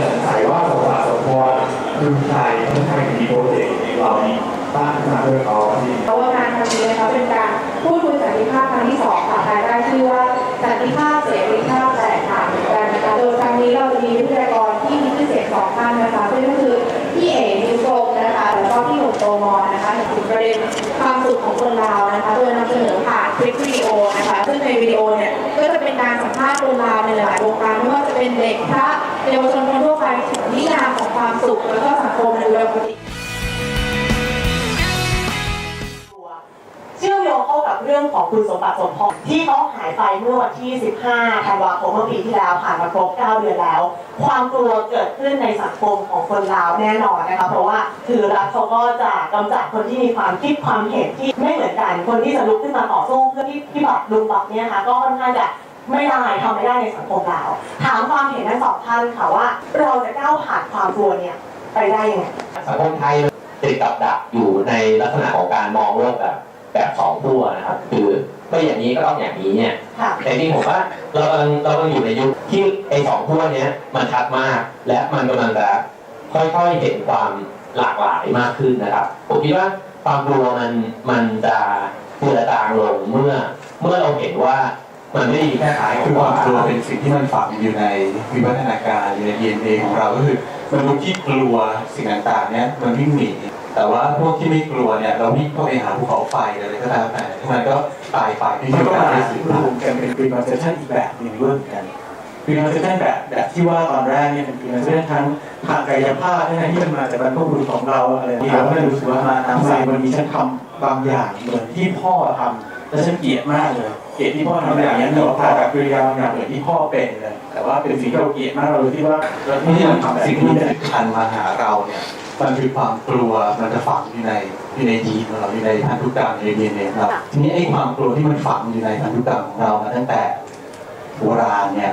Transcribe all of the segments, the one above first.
เลยสงสัว่าสมบัติสมพรคือใครทำไมถึงมีโปรเจกต์เหล่านี้ตั้งมาเพื่อเขาครับพี่เพราะว่างานครั้งนี้นะคะเป็นการพูดคุยสันติภาพครั้งที่สองค่ะภายใต้ชื่อว่าสันติภาพเสรีภาพแตกต่างกันนะคะโดยครั้งนี้เราจะมีวิทยากรที่มีชื่อเสียงสองท่านนะคะซึ่งก็คือพี่เอ๋มิวโกนะคะแล้วก็พี่หนุ่โตมอนนะคะถึงประเด็นความสุขของคนลาวนะคะ โดยนำเสนอผ่านคลิปวิดีโอนะคะซึ่งในวิดีโอเนี่ยก็จะเป็นการสัมภาษณ์คนลาวในหลาย เป็นเด็กพระเยาวชนคนทั่วไปถึงนิยามของความสุขแล้วก็สังคมในอุดมคติเชื่อมโยงเข้ากับเรื่องของคุณสมบัติสมพรที่เขาหายไปเมื่อวันที่ 15 ธันวาคมเมื่อปีที่แล้วผ่านมาครบ 9 เดือนแล้ว ความกลัวเกิดขึ้นในสังคมของคนลาวแน่นอนนะคะเพราะว่าคือรัฐเขาก็จะกำจัดคนที่มีความคิดความเห็นที่ไม่เหมือนกันคนที่จะลุกขึ้นมาต่อสู้เพื่อที่ที่แบบลุงแบบเนี้ยนะคะก็ค่อนข้างจะ ไม่ได้ทำไม่ได้ในสังคมลาวถามความเห็นทั้งสองท่านค่ะว่า เราจะก้าวผ่านความกลัวเนี่ยไปได้ยังไงสังคมไทยติดกับดักอยู่ในลักษณะของการมองโลกแบบแบบสองขั้วนะครับ คือไม่อย่างนี้ก็ต้องอย่างนี้เนี่ยค่ะแต่จริงผมว่าเรากำลังเรากำลังอยู่ในยุคที่ไอ้สองขั้วเนี้ยมันชัดมากและมันกำลังจะค่อยๆเห็นความหลากหลายมากขึ้นนะครับ ผมคิดว่าความกลัวมันมันจะเจือจางลงเมื่อ เมื่อเราเห็นว่า มันไม่ได้มีแค่ขายขอคือความกลัวเป็นสิ่งที่มันฝังอยู่ในวิวัฒนาการอยู่ใน DNA ของเราก็คือมนุษย์ที่กลัวสิ่งต่างๆเนี่ยมันวิ่งหนีแต่ว่าพวกที่ไม่กลัวเนี่ยเราวิ่งเข้าไปหาภูเขาไฟอะไรก็ตามแต่มันก็ตายไปที่มันก็กับมาในสิ่งกันเป็น preconception อีกแบบหนึ่งด้วยเหมือนกัน preconception แบบแบบที่ว่าตอนแรกเนี่ยเป็น preconception ทั้งทางกายภาพทั้งที่มันมาจากบรรพบุรุษของเราอะไรอย่เงี้ยเราก็เลยรู้สึกว่ามาทำไมมันมีฉันทำบางอย่างเหมือนที่พ่อทำ แล้วฉันเกลียดมากเลย เกลียดที่พ่อทำอย่างนี้ยเนอะพากับกริยาบางอย่างเหมือนที่พ่อเป็นเลยแต่ว่าเป็นสิ่งที่เราเกลียดมากเราเลยที่ว่าเราที่ที่มัมันนทำแบบสิ่งนี้ที่ได้มันพันมาหาเราเนี่ยมันคือความกลัวมันจะฝังอยู่ในอยู่ในยีนของเราอยู่ในพันธุกรรมอยู่ใน DNA ของเราทีนี้ไอ้ความกลัวที่มันฝังอยู่ในพันธุกรรมของเรามาตั้งแต่โบราณเนี่ย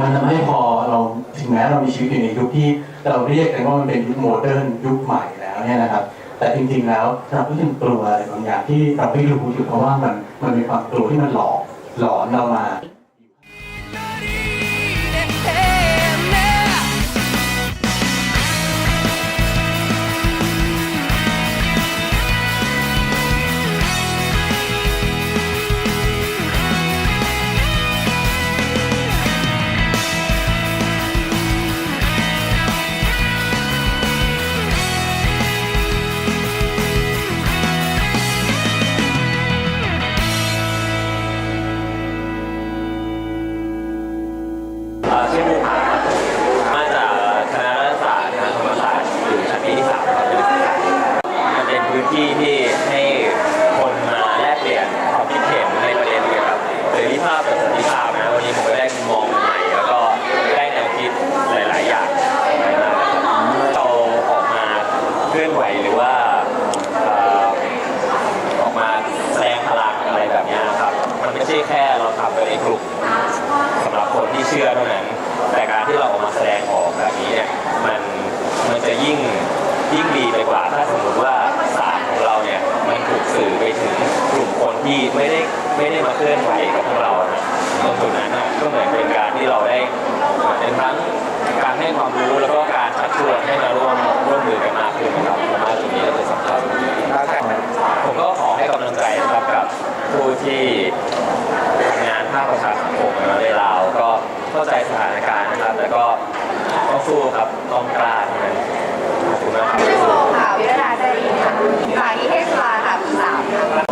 มันทำให้พอเราถึงแม้เรามีชีวิตอยู่ในยุคที่เราเรียกกันว่ามันเป็นยุคโมเดิร์นยุคใหม่แล้วเนี่ยนะครับ แต่จริงๆแล้วเราก็ยังกลัวอะไรบางอย่างที่เราไม่รู้อยู่เพราะว่ามันมันมีความกลัวที่มันหลอกหลอนเรามา ชื่อเท่านั้น แต่การที่เราออกมาแสดงออกแบบนี้เนี่ยมันมันจะยิ่งยิ่งดีไปกว่าถ้าสมมติว่าศาสตร์ของเราเนี่ยมันถูกสื่อไปถึงกลุ่มคนที่ไม่ได้ไม่ได้มาเคลื่อนไหวกับพวกเรานะตรงจุดนั้นนะก็เหมือนเป็นการที่เราได้เป็นทั้งการให้ความรู้แล้วก็การชักชวนให้มาร่วมร่วมมือกันมากขึ้นนะครับผมว่าจุดนี้ก็เป็นสำคัญ ผมก็ขอให้กำลังใจนะครับกับผู้ที่ทำงานภาคประชาสังคมในลาวก็เข้าใจ สถานการณ์นะครับ แล้วก็ต้องสู้ครับต้องกล้าเท่านั้นขอบคุณมากครับ ชื่อโบค่ะวิรดาจรีค่ะฝ่ายนิเทศศาสตร์ค่ะปีสามค่ะ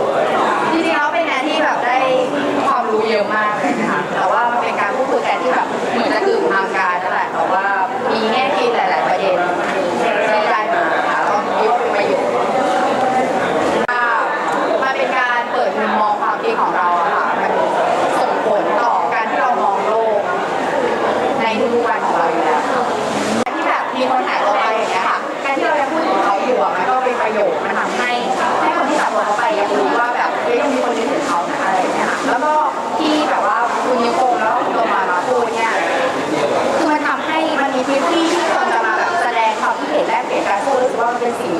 สิ่ง